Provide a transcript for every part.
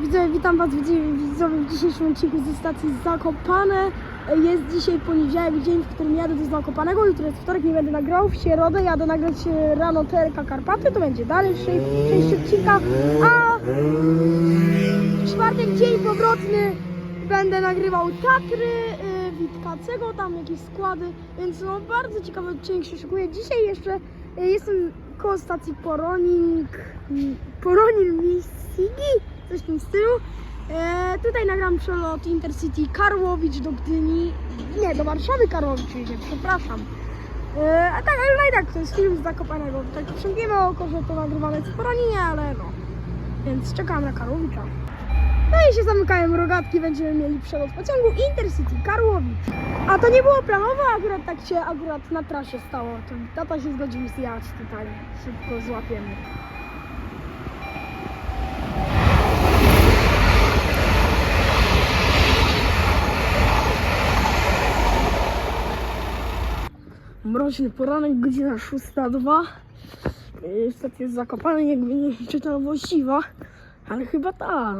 Widzowie, witam Was widzowie, w dzisiejszym odcinku ze stacji Zakopane. Jest dzisiaj poniedziałek, dzień, w którym jadę do Zakopanego. Jutro jest wtorek, nie będę nagrał. W środę jadę nagrać e, rano TLK Karpaty. To będzie dalej część odcinka. A w czwartek dzień powrotny będę nagrywał Tatry, yy, Witkacego, tam jakieś składy. Więc no bardzo ciekawy odcinek się szykuje. Dzisiaj jeszcze y, jestem koło stacji Poroning, Poronin Missigi, coś w tym stylu. E, tutaj nagram przelot Intercity Karłowicz do Gdyni. Nie, do Warszawy Karłowicz jedzie, przepraszam. E, a tak, ale no i tak, to jest film z Zakopanego. Tak przymkniemy oko, że to nagrywane jest w Poroninie, ale no. Więc czekam na Karłowicza. No i się zamykają rogatki, będziemy mieli przelot pociągu Intercity Karłowicz. A to nie było planowe, akurat tak się akurat na trasie stało. To tata się zgodził zjechać tutaj. Szybko złapiemy. Mroźny poranek, godzina 6.02. Yy, Stacja jest zakopana, jakby nie wiem, czy to właściwa, ale chyba tak.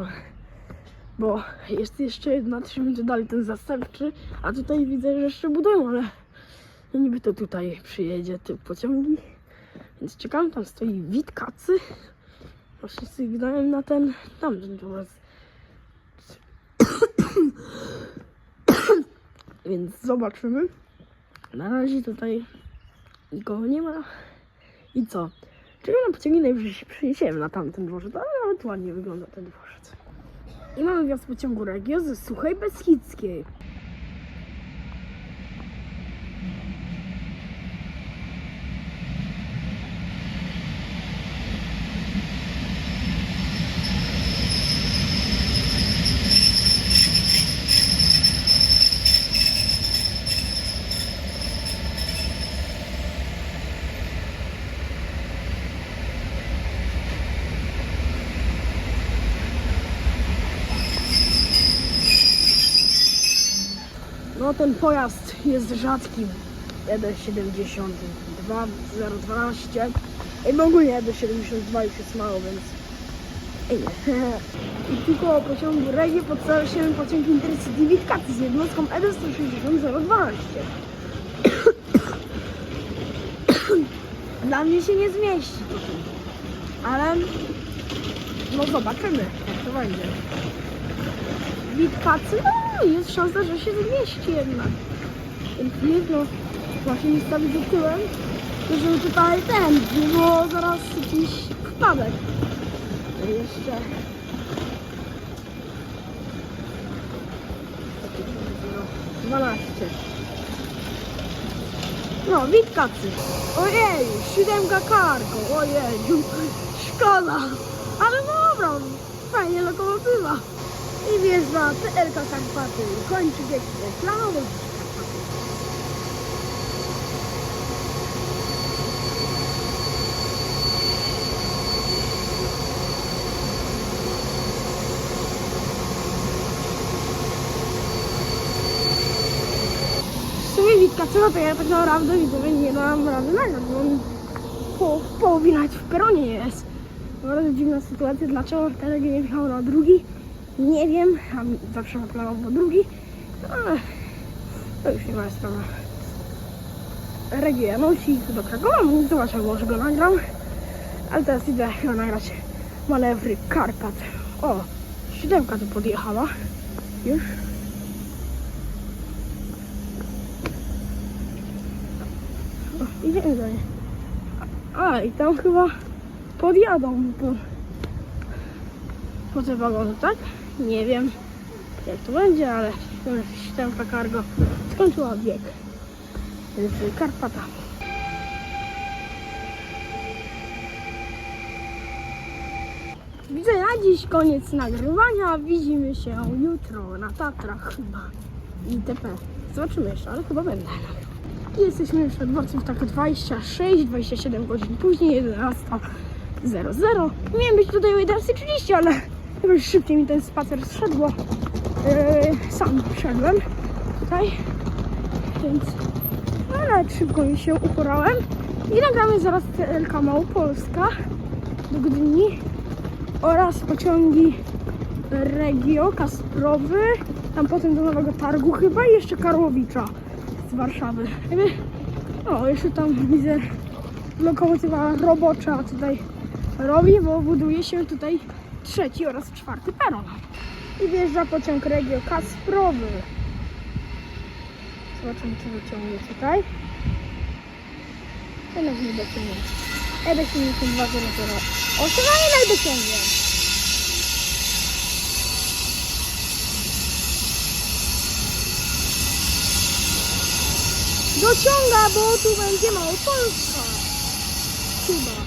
Bo jest jeszcze jedna, 3 minuty dalej ten zastępczy, a tutaj widzę, że jeszcze budują, ale niby to tutaj przyjedzie te pociągi. Więc czekam, tam stoi Witkacy. Właśnie sobie wydałem na ten, tamten to jest. Więc zobaczymy. Na razie tutaj nikogo nie ma. I co? Czego na pociągi najwyżej się przeniesiemy na tamten dworzec, ale nawet ładnie wygląda ten dworzec. I mamy wjazd pociągu Regio ze Suchej Beskidzkiej. Ten pojazd jest rzadkim. 1,72, 012. I w ogóle 1,72 już jest mało, więc... Ej. I tylko pociągu Regie podstawia się pociąg Intercity Witkacy z jednostką E ED160 012. Dla mnie się nie zmieści. Ale... No zobaczymy, jak to będzie. Witkacy, no jest szansa, że się zmieści jednak. Więc jedno właśnie nie stawić do tyłem, żeby tutaj ten, nie było zaraz jakiś wpadek. Jeszcze... 12. No, Witkacy. Ojej, siódemka kargo, ojej, szkoda. Ale dobra, fajnie lokomotywa. I wjeżdża PLK Karpaty. Kończy bieg planowy. W sumie Witka, co to ja tak naprawdę widzowie nie dam rady nagrać, bo on po, połowinać w peronie jest. Bardzo dziwna sytuacja, dlaczego wtedy nie wjechał na drugi. Nie wiem, a zawsze ma planowo drugi, ale to już nie moja sprawa. Regio Janusi do Krakowa, zobaczę, może go nagram. Ale teraz idę chyba nagrać manewry Karpat. O, siódemka tu podjechała. Już. O, za nie. A, i tam chyba podjadą po, po te wagony, tak? Nie wiem jak to będzie, ale siódemka cargo skończyła bieg z Karpatami. Widzę na dziś koniec nagrywania. Widzimy się jutro na Tatrach chyba. ITP. Zobaczymy jeszcze, ale chyba będę. Jesteśmy już na w tak 26, 27 godzin później, 11.00. Miałem być tutaj o 11.30, ale jakoś szybciej mi ten spacer zszedł. Yy, sam szedłem tutaj, więc no, nawet szybko mi się uporałem. I nagramy zaraz TLK Małopolska do Gdyni oraz pociągi Regio, Kasprowy, tam potem do Nowego Targu chyba i jeszcze Karłowicza z Warszawy. O, jeszcze tam widzę lokomotywa robocza tutaj robi, bo buduje się tutaj trzeci oraz czwarty peron. I wjeżdża pociąg Regio Kasprowy. Zobaczymy, czy dociągnie tutaj. Ten nas nie dociągnie. Ebek się nie tym waży dopiero 8, a jednak dociągnie. Dociąga, bo tu będzie Małopolska. Chyba.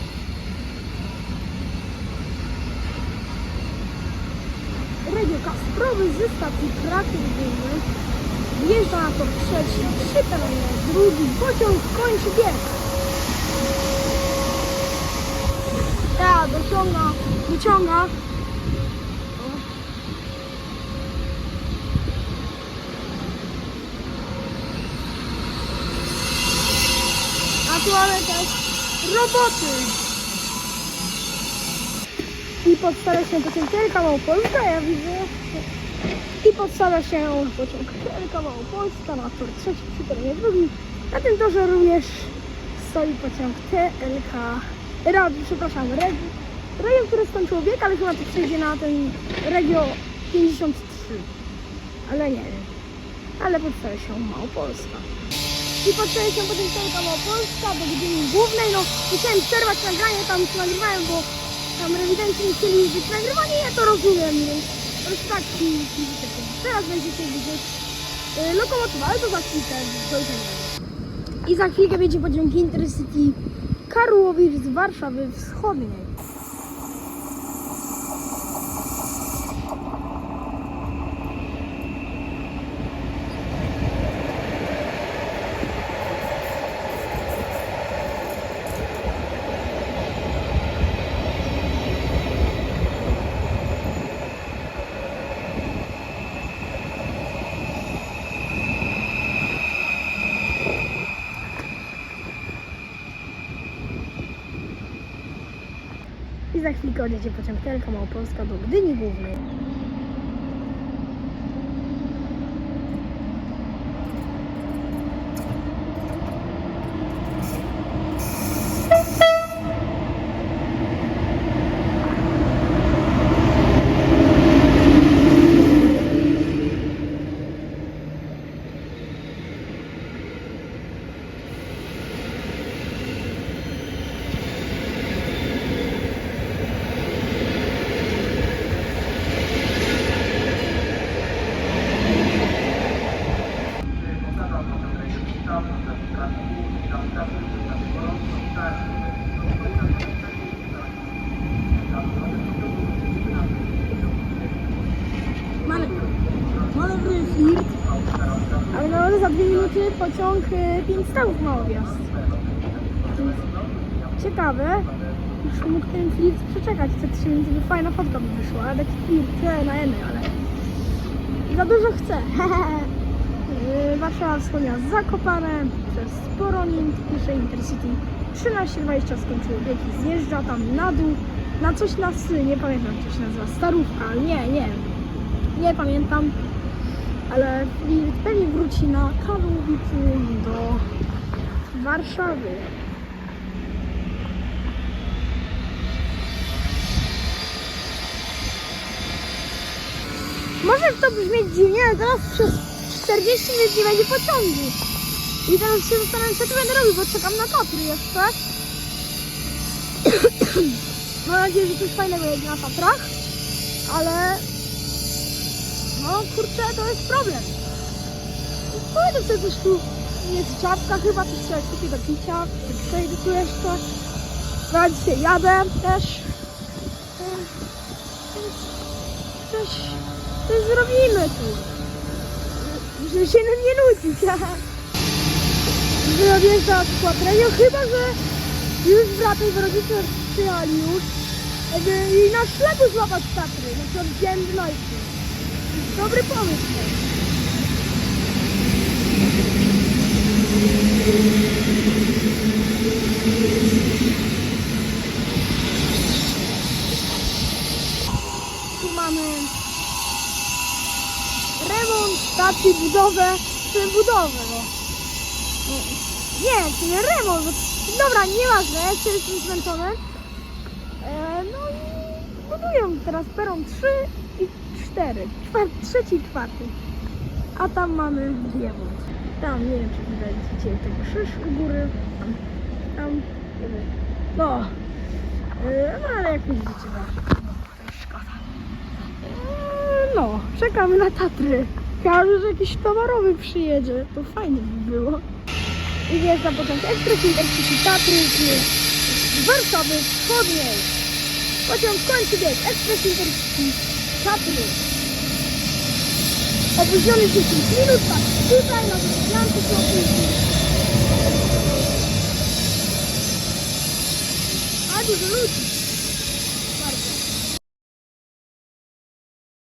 Kasprowy ze stacji Kraków Górny wjeżdża na tor trzeci, trzy perony, drugi pociąg kończy bieg. Ja, dociąga, wyciąga. A tu mamy też roboty. I podstawia się pociąg Wielka Małopolska, ja widzę. I podstawia się pociąg Wielka Małopolska na tor trzeci przy drugim. Na tym torze również stoi pociąg TLK, Rad, przepraszam, Regi, rejon, który skończył bieg, ale chyba to przejdzie na ten Regio 53. Ale nie wiem. Ale podstawia się Małopolska. I podstawia się potem TLK Małopolska do Gdyni Głównej. No, musiałem przerwać nagranie, tam co nagrywałem, bo tam rewidenci nie chcieli być nagrywani, ja to rozumiem, więc to jest tak, i- widzicie to. Teraz będziecie widzieć y, lokomotywę, ale to za chwilkę dojdziemy. I za chwilkę będzie pociąg Intercity Karłowicz z Warszawy Wschodniej. Chwilkę odjedzie pociąg Telka Małopolska do Gdyni Głównej. Manewruje flirt, ale no, za dwie minuty pociąg 5 stałów ma odjazd. Ciekawe, już mógł ten flirt przeczekać. Te 3 minuty, by fajna fotka by wyszła, ale taki flirt na Eny, ale za dużo chce. Yy, Warszawa Wschodnia Zakopane przez Poronin, pisze Intercity. 13.20 skończyły biegi, zjeżdża tam na dół, na coś na sy, nie pamiętam co się nazywa, starówka, nie, nie, nie pamiętam, ale pewnie wróci na Karłowicy do Warszawy. Może to brzmieć dziwnie, ale teraz przez 40 minut nie będzie pociągu. I teraz się zastanawiam, co tu będę robił, bo czekam na Tatry jeszcze. Mam nadzieję, że coś fajnego jedzie na Tatrach, ale no kurczę, to jest problem. Pójdę sobie coś tu, jest czapka chyba, coś sobie kupię do picia, przejdę tu jeszcze. Ja dzisiaj jadę też. Coś, coś zrobimy tu. Żeby się nam nie nudzić. Wyjeżdża skład radio, chyba że już wracaj, bo rodzice przyjechali już. I na ślepu złapać Tatry, na przykład w dzień gnojki. Dobry pomysł. Tu mamy remont, stacji, budowę, czy budowę, no. Nie, to nie remont. Dobra, nieważne, jeszcze jestem zmęczony. E, no i budują teraz peron 3 i 4, czwar, trzeci czwarty. A tam mamy diamont. Tam, nie wiem czy widać widzicie tego krzyż u góry. Tam, tam, nie wiem. No, no ale jak widzicie, no, to jest szkoda. E, No, czekamy na Tatry. Każdy, że jakiś towarowy przyjedzie, to fajnie by było. I jest na początek Ekspres Intercity Tatry z Warszawy Wschodniej. Pociąg kończy bieg. Ekspres Intercity Tatry. Opóźniony 10 minut, tak tutaj na Wrocławku są opóźnieni. A dużo ludzi.